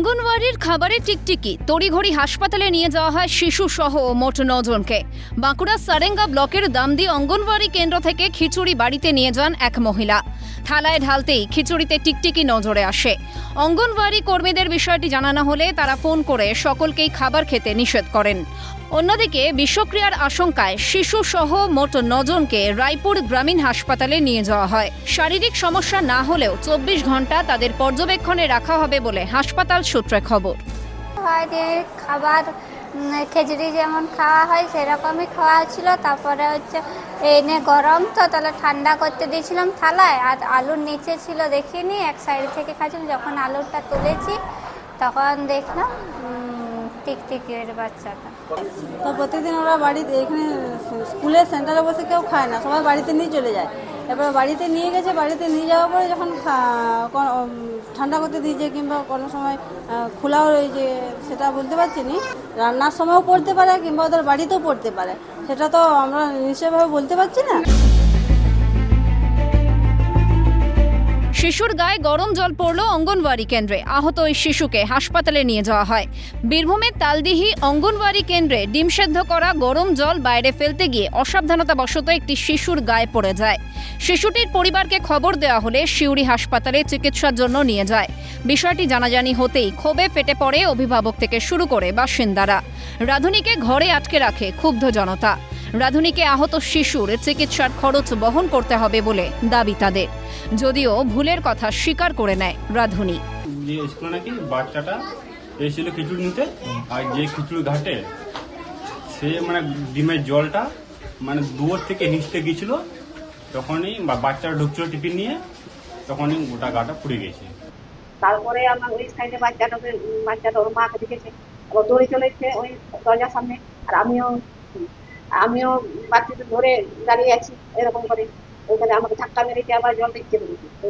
অঙ্গনওয়াড়ির খাবারের টিকটিকি তড়িঘড়ি হাসপাতালে নিয়ে যাওয়া হয় শিশু সহ মোট নজনকে। বাঁকুড়ার সারেঙ্গা ব্লকের দামদি অঙ্গনওয়াড়ি কেন্দ্র থেকে খিচুড়ি বাড়িতে নিয়ে যান এক মহিলা। থালায় ঢালতেই খিচুড়িতে টিকটিকি নজরে আসে। অঙ্গনওয়াড়ি কর্মীদের বিষয়টি জানানো হলে তারা ফোন করে সকলকেই খাবার খেতে নিষেধ করেন। অন্যদিকে বিষক্রিয়ার আশঙ্কায় শিশু সহ মোট নজনকে রায়পুর গ্রামীণ হাসপাতালে নিয়ে যাওয়া হয়। শারীরিক সমস্যা না হলেও চব্বিশ ঘণ্টা তাদের পর্যবেক্ষণে রাখা হবে বলে হাসপাতাল সূত্রে খবর। খাবার খিচুড়ি যেমন খাওয়া হয় সেরকমই খাওয়া হচ্ছিল তারপরে হচ্ছে এনে গরম তো, তাহলে ঠান্ডা করতে দিয়েছিলাম থালায় আর আলুর নিচে ছিল দেখিনি, এক সাইড থেকে খাচ্ছিলাম যখন আলুরটা তুলেছি, তখন দেখলাম টিকটিকের বাচ্চাটা। তো প্রতিদিন ওরা বাড়িতে এখানে স্কুলের সেন্টারে বসে কেউ খায় না, সবাই বাড়িতে নিয়ে চলে যায়। এবার বাড়িতে নিয়ে গেছে, বাড়িতে নিয়ে যাওয়ার পরে যখন ঠান্ডা করতে দিয়েছে কিংবা কোনো সময় খোলাও রয়েছে সেটা বলতে পারছি নি। রান্নার সময়ও পড়তে পারে কিংবা ওদের বাড়িতেও পড়তে পারে। সেটা তো আমরা নিশ্চয়ভাবে বলতে পারছি না। শিশুর গায়ে গরম জল পড়ল অঙ্গনওয়াড়ি কেন্দ্রে। আহত ওই শিশুকে হাসপাতালে নিয়ে যাওয়া হয়। বীরভূমের তালদিহি অঙ্গনওয়াড়ি কেন্দ্রে ডিম সেদ্ধ করা গরম জল বাইরে ফেলতে গিয়ে অসাবধানতাবশত একটি শিশুর গায়ে পড়ে যায়। শিশুটির পরিবারকে খবর দেওয়া হলে শিউরি হাসপাতালে চিকিৎসার জন্য নিয়ে যায়। বিষয়টি জানাজানি হতেই ক্ষোভে ফেটে পড়ে অভিভাবক থেকে শুরু করে বাসিন্দারা। রাধুনীকে ঘরে আটকে রাখে ক্ষুব্ধ জনতা। রাধুনীকে আহত শিশুর চিকিৎসার খরচ বহন করতে হবে বলে দাবি তাদের। যদিও ভুলের কথা স্বীকার করে নেয় রাধুনী। নাকি বাচ্চাটা এসেছিল খিচুড়ি নিতে আর যে খিচুড়ি ঘাটে সে মানে ডিমের জলটা মানে দুয়ার থেকে হিঁচতে গিয়েছিল তখনই বা- বাচ্চাটা ঢুকছিল টিফিন নিয়ে তখনই গোটা গাটা পুড়ে গেছে। তারপরে আমার ওই সাইডে বাচ্চাটাকে বাচ্চাটা ওর মাকে দেখেছে। আবার দৌড়ে চলেছে ওই দরজার সামনে আর আমিও আমিও বাচ্চাকে ধরে দাঁড়িয়ে আছি, এরকম করে। ওইখানে আমাকে ধাক্কা মেরেছে আবার জল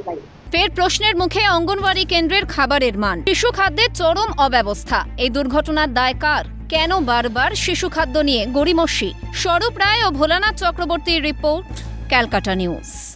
বাড়ি। ফের প্রশ্নের মুখে অঙ্গনওয়াড়ি কেন্দ্রের খাবারের মান। শিশু খাদ্যের চরম অব্যবস্থা। এই দুর্ঘটনার দায় কার? কেন বারবার শিশু খাদ্য নিয়ে গড়িমসি? স্বরূপ রায় ও ভোলানাথ চক্রবর্তীর রিপোর্ট, ক্যালকাটা নিউজ।